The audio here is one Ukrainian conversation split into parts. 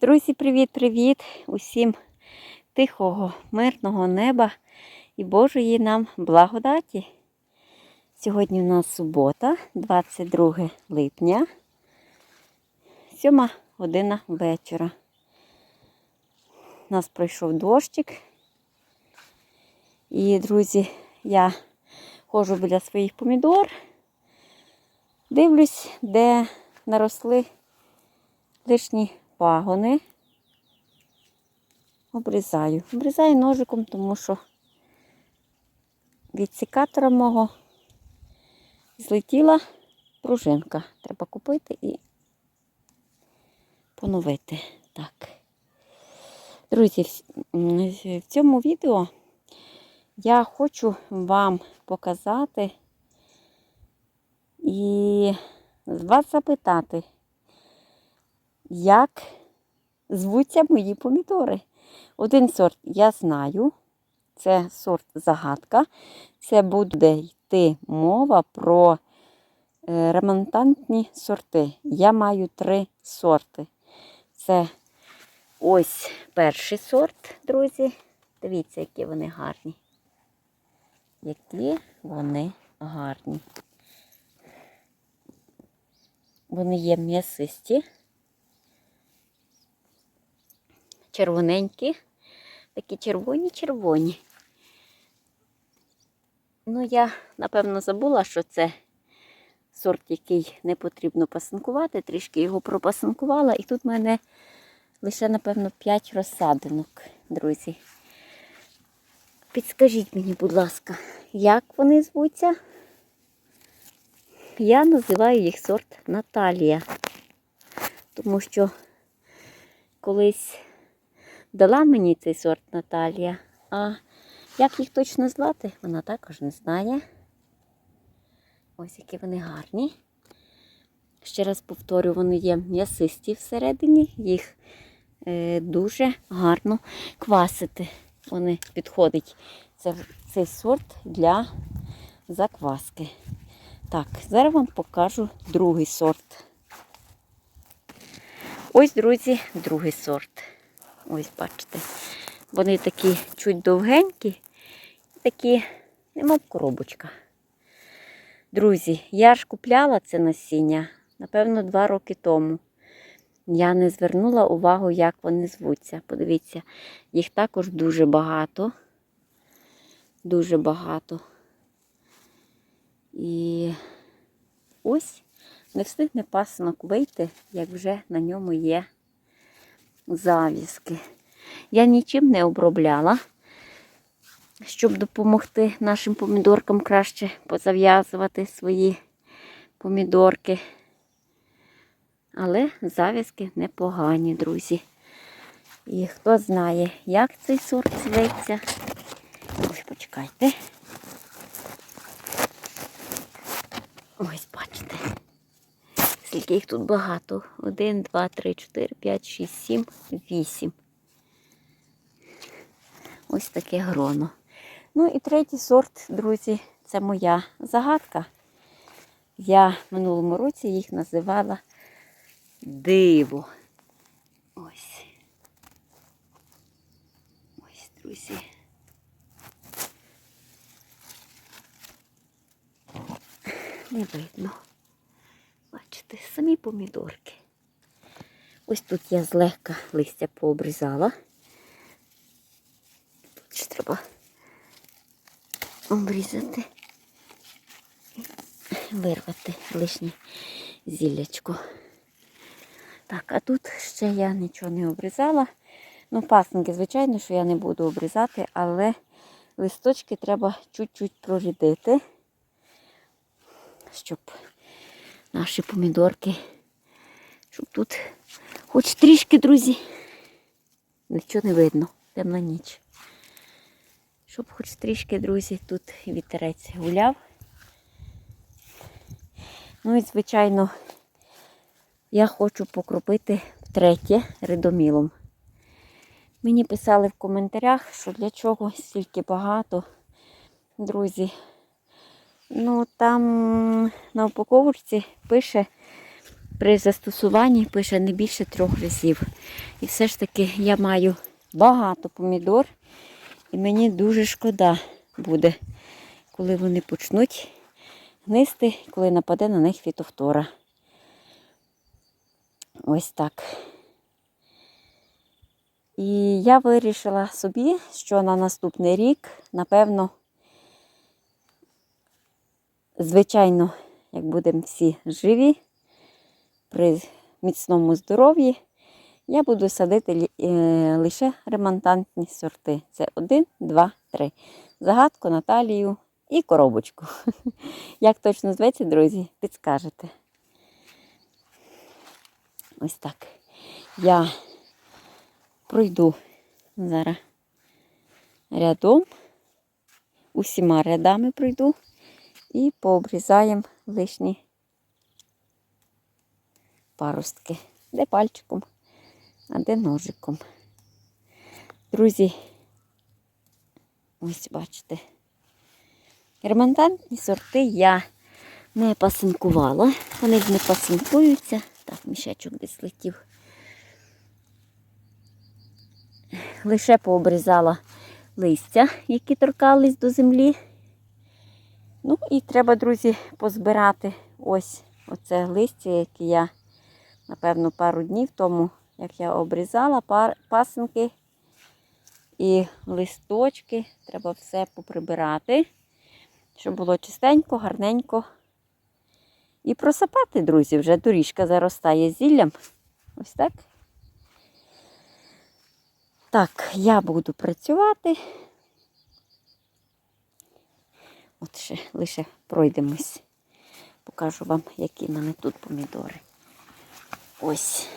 Друзі, привіт-привіт! Усім тихого, мирного неба і Божої нам благодаті. Сьогодні у нас субота, 22 липня, 7 година вечора. У нас пройшов дощик. І, друзі, я ходжу біля своїх помідор, дивлюсь, де наросли лишні пагони. Обрізаю. Обрізаю ножиком, тому що від секатора мого злетіла пружинка. Треба купити і поновити. Так. Друзі, в цьому відео я хочу вам показати і вас запитати, як звуться мої помідори. Один сорт я знаю, це сорт загадка. Це буде йти мова про е, ремонтантні сорти. Я маю три сорти. Це ось перший сорт, друзі. Дивіться, які вони гарні. Які вони гарні. Вони є м'ясисті. Червоненькі, такі червоні-червоні. Ну, я, напевно, забула, що це сорт, який не потрібно пасинкувати, трішки його пропасинкувала. І тут в мене лише, напевно, 5 розсадинок, друзі. Підскажіть мені, будь ласка, як вони звуться? Я називаю їх сорт Наталія, тому що колись дала мені цей сорт Наталія. А як їх точно звати, вона також не знає. Ось які вони гарні. Ще раз повторю, вони є м'ясисті всередині, їх е, дуже гарно квасити. Вони підходять. Це, цей сорт для закваски. Так, зараз вам покажу другий сорт. Ось, друзі, другий сорт. Ось, бачите. Вони такі чуть довгенькі, такі, немов коробочка. Друзі, я ж купляла це насіння, напевно, два роки тому. Я не звернула увагу, як вони звуться. Подивіться, їх також дуже багато. Дуже багато. І ось не встигне пасинок вийти, як вже на ньому є завіски. Я нічим не обробляла, щоб допомогти нашим помідоркам краще позав'язувати свої помідорки. Але зав'язки непогані, друзі. І хто знає, як цей сорт зветься. Ось, почекайте. Ось, бачите. Скільки їх тут багато. Один, два, три, чотири, п'ять, шість, сім, вісім. Ось таке гроно. Ну і третій сорт, друзі, це моя загадка. Я в минулому році їх називала диво. Ось. Ось, друзі. Не видно. Бачите, самі помідорки. Ось тут я злегка листя пообрізала. Тут ще треба обрізати і вирвати лишнє зіллячко. Так, а тут ще я нічого не обрізала. Ну, пасенки, звичайно, що я не буду обрізати, але листочки треба чуть-чуть прорідити, щоб наші помідорки, щоб тут хоч трішки, друзі, нічого не видно, темна ніч. Щоб хоч трішки, друзі, тут вітерець гуляв. Ну і, звичайно, я хочу покропити втретє ридомілом. Мені писали в коментарях, що для чого стільки багато, друзі. Ну, там на упаковочці пише при застосуванні пише не більше трьох разів. І все ж таки я маю багато помідор, і мені дуже шкода буде, коли вони почнуть гнисти, коли нападе на них фітофтора. Ось так. І я вирішила собі, що на наступний рік, напевно, звичайно, як будемо всі живі, при міцному здоров'ї, я буду садити е, лише ремонтантні сорти. Це 1, 2, 3. Загадку, Наталію і коробочку. Як точно зветься, друзі, підскажете. Ось так. Я пройду зараз рядом, усіма рядами пройду і пообрізаємо лишні паростки. Де пальчиком, а де ножиком. Друзі, ось бачите, ремонтантні сорти я не пасинкувала. Вони не пасинкуються. Так, мішечок десь летів. Лише пообрізала листя, які торкались до землі. Ну і треба, друзі, позбирати ось оце листя, яке я, напевно, пару днів тому, як я обрізала пар, пасинки і листочки. Треба все поприбирати, щоб було чистенько, гарненько. І просапати, друзі, вже доріжка заростає зіллям. Ось так. Так, я буду працювати. От ще лише пройдемось. Покажу вам, які в мене тут помідори. Ось.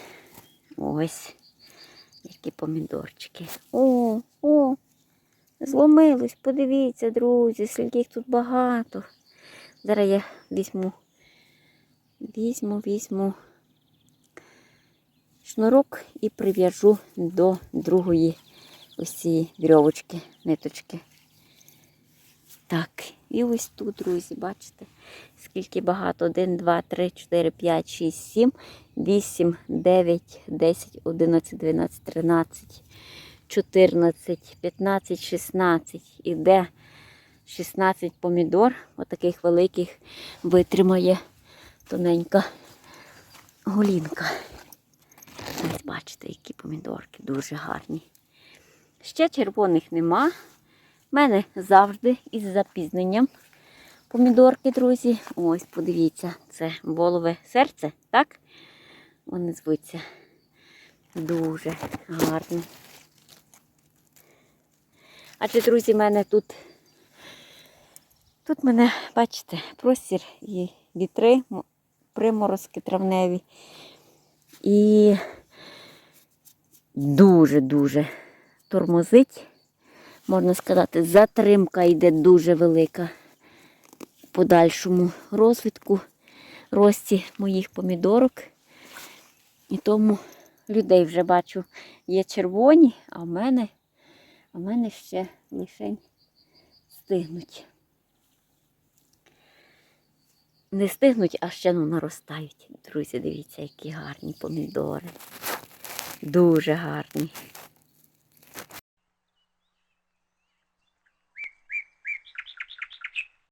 Ось. Які помідорчики. О, о! Зломились, подивіться, друзі, скільки їх тут багато. Зараз я візьму, візьму, візьму шнурок і прив'яжу до другої ось цієї вірьовочки, ниточки. Так, і ось тут, друзі, бачите, скільки багато. 1, 2, 3, 4, 5, 6, 7, 8, 9, 10, 11, 12, 13, 14, 15, 16. Іде 16 помідор, отаких великих витримає тоненька голінка. Ось бачите, які помідорки дуже гарні. Ще червоних нема. У мене завжди із запізненням помідорки, друзі. Ось, подивіться, це волове серце, так? Вони звуться. Дуже гарні. Адже, друзі, в мене тут, тут мене, бачите, простір і вітри, приморозки травневі. І дуже-дуже тормозить. Можна сказати, затримка йде дуже велика в подальшому розвитку, рості моїх помідорок. І тому людей вже бачу є червоні, а в мене, а в мене ще лишень стигнуть. Не стигнуть, а ще ну, наростають. Друзі, дивіться, які гарні помідори. Дуже гарні.